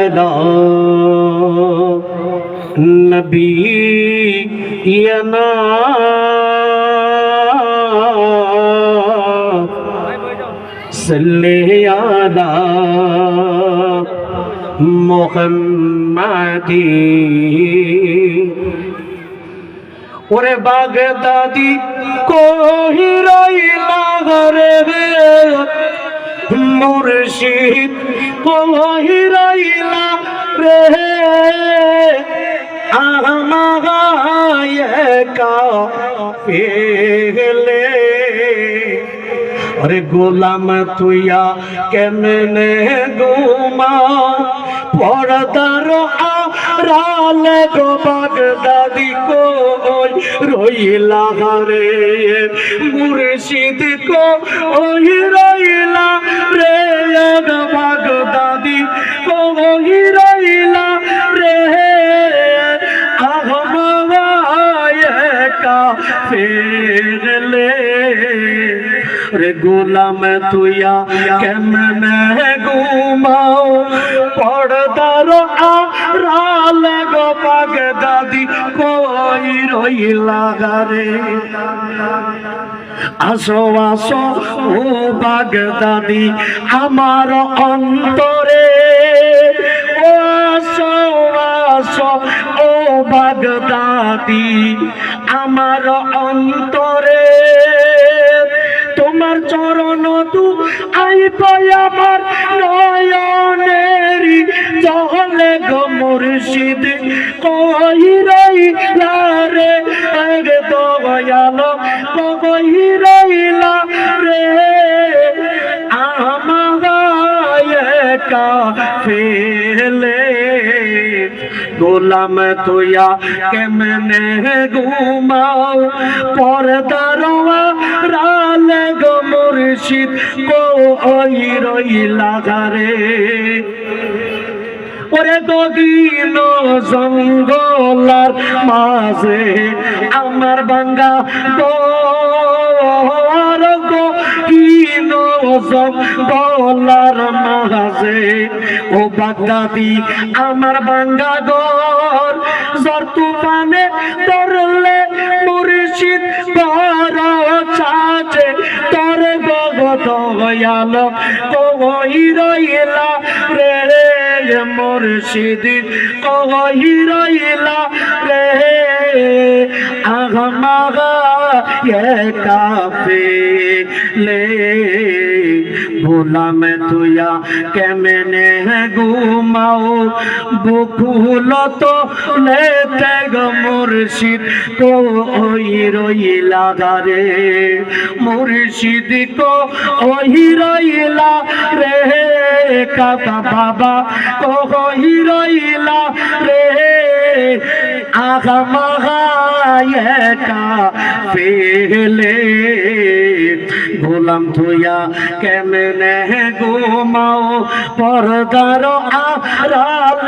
على نبينا صل على محمد ওরে বাগদাদি কহিরাইলা রে মুর্শিদ কহিরাইলা রে। আমায় কা পেলে আরে গোলাম তুইয়া কেমনে ঘুমা? পড়দার আড়ালে গো বাগদাদি কই রইলা রে মুর্শিদ কো ওই রইলা গো বাগদাদি কই রইলা রে। আহমায় কা ফেরলে রে গোলাম তুইয়া কেমনে ঘুমাও? পড়দার আড়াল গো পাগ দাদি কই রইলা রে। আসো আসো ও বাগদাদি, আমার অন্তরে। ও আসো আসো ও বাগদাদি, আমার অন্তরে। তোমার চরণ আই পাই আমার নয়নেরি জলে গো মুর্শিদ, কই রই রে? তো গয়ালো কই রইলা রে? ফেলে, গোলাম তুইয়া কেমনে ঘুমাও? পরদার রালে গো মুর্শিদ কো ওই রইলা ঘরে? ওরে গদিন জঙ্গলার মাঝে আমার বাঙ্গা গর গদিন জঙ্গলার মাঝে। ও বাগদাদি, আমার বাঙ্গা গর জর তুফানে ধরলে মুর্শিদ বড় গয়াল কই রইলা রে মুর্শিদ কই রইলা রে লে ভোলাম তুয়া কেমনে ঘুমাও বকুল তো মুর্শিদ কো ওই রইলা গারে মুর্শিদ কো ওই রইলা রে কাকা বাবা কো ওই রইলা রে কা পেলে গোলাম থুয়া কেমনে গোমাও পরদার আড়ালে